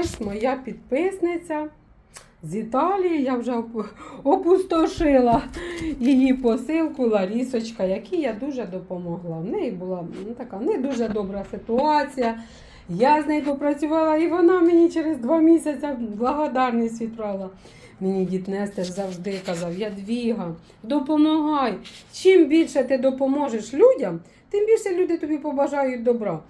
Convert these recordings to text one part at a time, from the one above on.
Ось моя підписниця з Італії. Я вже опустошила її посилку Ларісочка, якій я дуже допомогла. В неї була ну, така не дуже добра ситуація. Я з нею попрацювала, і вона мені через два місяці благодарність відправила. Мені дід Нестер завжди казав, Ядвіга, допомагай. Чим більше ти допоможеш людям, тим більше люди тобі побажають добра.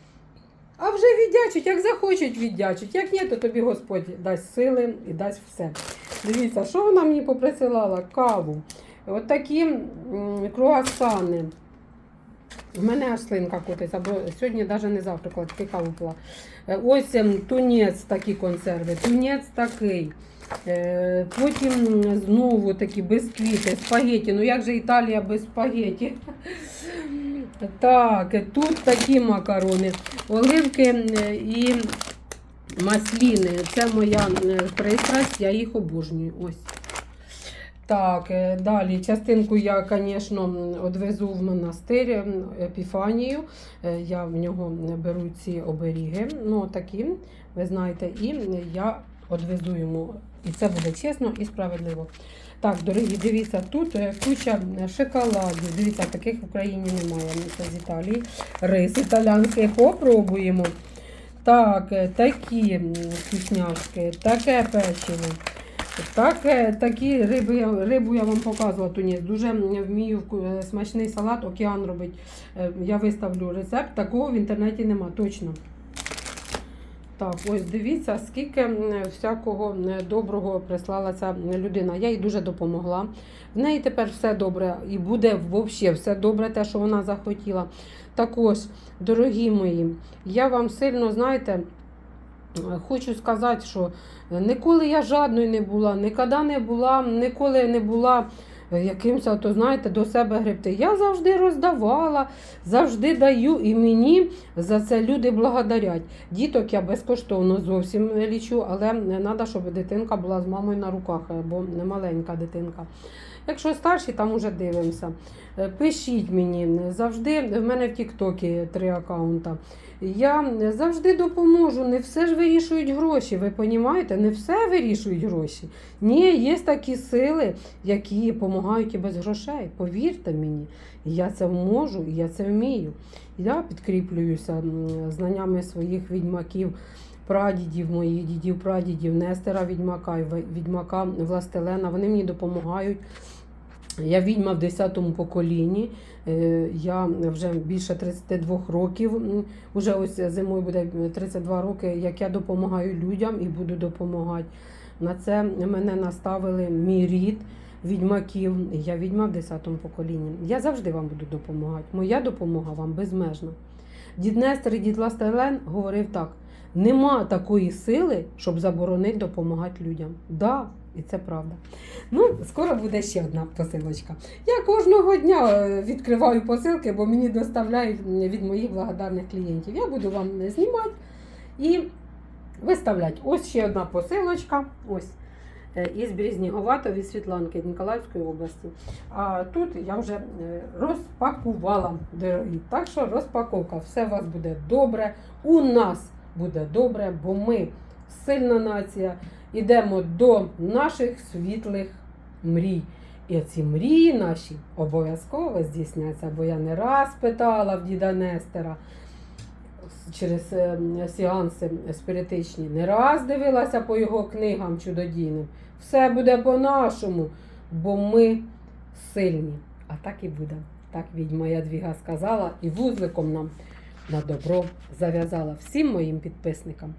А вже віддячуть, як захочуть віддячуть. Як ні, то тобі Господь дасть сили і дасть все. Дивіться, що вона мені поприсилала? Каву. От такі круасани. У мене аж слинка котиться, бо сьогодні навіть не завтракала, тільки каву пила. Е, Ось ем, тунець такі консерви, тунець такий. Е, Потім знову такі бисквіти, спагеті. Ну як же Італія без спагеті? Так, тут такі макарони, оливки е, і масліни. Це моя е, пристрасть, я їх обожнюю. Ось. Так, е, далі частинку я, звісно, відвезу в монастир Епіфанію. Я в нього беру ці оберіги. Ну, такі, ви знаєте, і я відвезу йому. І це буде чесно і справедливо. Так, дорогі, дивіться, тут е, куча шоколадів. Дивіться, таких в Україні немає. Це з Італії. Рис італійський. Попробуємо. Так, е, такі вкусняшки, таке печиво. Так, е, такі риби, рибу я вам показувала тунець. Дуже вмію смачний салат, океан робить. Я виставлю рецепт, такого в інтернеті нема, точно. Так, ось дивіться, скільки всякого доброго прислала ця людина. Я їй дуже допомогла. В неї тепер все добре і буде взагалі все добре, те, що вона захотіла. Також, дорогі мої, я вам сильно, знаєте, е, хочу сказати, що ніколи я жадною не була, ніколи не була, ніколи не була е, якимось, то знаєте, до себе гребти. Я завжди роздавала, завжди даю, і мені за це люди благодарять. Діток я безкоштовно зовсім лічу, але треба, щоб дитинка була з мамою на руках, бо не маленька дитинка. Якщо старші, там уже дивимося. Е, Пишіть мені завжди. В мене в Тіктокі три аккаунта. Я завжди допоможу. Не все ж вирішують гроші. Ви розумієте? Не все вирішують гроші. Ні, є такі сили, які допомагають і без грошей. Повірте мені, я це можу і я це вмію. Я підкріплююся знаннями своїх відьмаків. Прадідів, моїх дідів, прадідів, Нестера відьмака, і відьмака Властелена. Вони мені допомагають. Я відьма в 10-му поколінні. Е, Я вже більше 32 років. Уже ось зимою буде 32 роки, як я допомагаю людям і буду допомагати. На це мене наставили мій рід відьмаків. Я відьма в 10-му поколінні. Я завжди вам буду допомагати. Моя допомога вам безмежна. Дід Нестер і дід Ластелен говорив так: нема такої сили, щоб заборонити допомагати людям. Да, і це правда. Ну, скоро буде ще одна посилочка. Я кожного дня е, відкриваю посилки, бо мені доставляють від моїх благодарних клієнтів. Я буду вам знімати і виставляти. Ось ще одна посилочка. Ось. Е, Із Брізніговато від Світланки Ніколаївської області. А тут я вже е, розпакувала, дорогі. Так що розпаковка, все у вас буде добре. У нас буде добре, бо ми сильна нація. Ідемо до наших світлих мрій. І ці мрії наші обов'язково здійсняться, бо я не раз питала в діда Нестера через е, сеанси спіритичні, не раз дивилася по його книгам чудодійним. Все буде по-нашому, бо ми сильні. А так і буде. Так відьма Ядвіга сказала і вузликом нам на добро зав'язала всім моїм підписникам.